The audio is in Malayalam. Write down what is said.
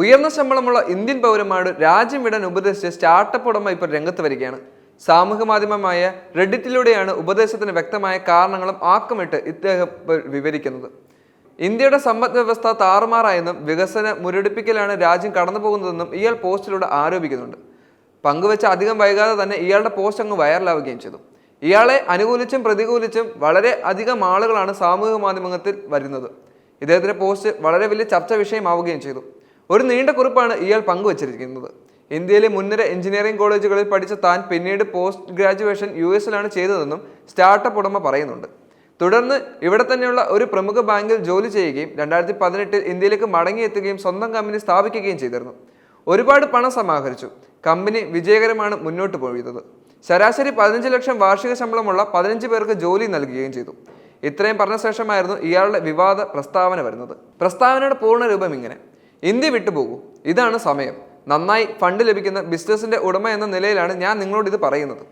ഉയർന്ന ശമ്പളമുള്ള ഇന്ത്യൻ പൗരന്മാരുടെ രാജ്യം വിടാൻ ഉപദേശിച്ച് സ്റ്റാർട്ടപ്പ് ഉടമ ഇപ്പോൾ രംഗത്ത് വരികയാണ്. സാമൂഹ്യ മാധ്യമമായ റെഡിറ്റിലൂടെയാണ് ഉപദേശത്തിന് വ്യക്തമായ കാരണങ്ങളും ആക്കമിട്ട് ഇദ്ദേഹം വിവരിക്കുന്നത്. ഇന്ത്യയുടെ സമ്പദ് വ്യവസ്ഥ താറുമാറായെന്നും വികസന മുരടിപ്പിക്കലാണ് രാജ്യം കടന്നു പോകുന്നതെന്നും ഇയാൾ പോസ്റ്റിലൂടെ ആരോപിക്കുന്നുണ്ട്. പങ്കുവെച്ച അധികം വൈകാതെ തന്നെ ഇയാളുടെ പോസ്റ്റ് അങ്ങ് വൈറലാവുകയും ചെയ്തു. ഇയാളെ അനുകൂലിച്ചും പ്രതികൂലിച്ചും വളരെ അധികം ആളുകളാണ് സാമൂഹിക മാധ്യമത്തിൽ വരുന്നത്. ഇദ്ദേഹത്തിന്റെ പോസ്റ്റ് വളരെ വലിയ ചർച്ച വിഷയമാവുകയും ചെയ്തു. ഒരു നീണ്ട കുറിപ്പാണ് ഇയാൾ പങ്കുവച്ചിരിക്കുന്നത്. ഇന്ത്യയിലെ മുൻനിര എഞ്ചിനീയറിംഗ് കോളേജുകളിൽ പഠിച്ച താൻ പിന്നീട് പോസ്റ്റ് ഗ്രാജുവേഷൻ യു എസിലാണ് ചെയ്തതെന്നും സ്റ്റാർട്ടപ്പ് ഉടമ പറയുന്നുണ്ട്. തുടർന്ന് ഇവിടെ തന്നെയുള്ള ഒരു പ്രമുഖ ബാങ്കിൽ ജോലി ചെയ്യുകയും രണ്ടായിരത്തി പതിനെട്ടിൽ ഇന്ത്യയിലേക്ക് മടങ്ങിയെത്തുകയും സ്വന്തം കമ്പനി സ്ഥാപിക്കുകയും ചെയ്തിരുന്നു. ഒരുപാട് പണം സമാഹരിച്ചു. കമ്പനി വിജയകരമാണ് മുന്നോട്ട് പോയത്. ശരാശരി പതിനഞ്ച് ലക്ഷം വാർഷിക ശമ്പളമുള്ള പതിനഞ്ച് പേർക്ക് ജോലി നൽകുകയും ചെയ്തു. ഇത്രയും പറഞ്ഞ ശേഷമായിരുന്നു ഇയാളുടെ വിവാദ പ്രസ്താവന വരുന്നത്. പ്രസ്താവനയുടെ പൂർണ രൂപം ഇങ്ങനെ. ഇന്ത്യ വിട്ടുപോകൂ ഇതാണ് സമയം. നന്നായി ഫണ്ട് ലഭിക്കുന്ന ബിസിനസിന്റെ ഉടമ എന്ന നിലയിലാണ് ഞാൻ നിങ്ങളോട് ഇത് പറയുന്നത്.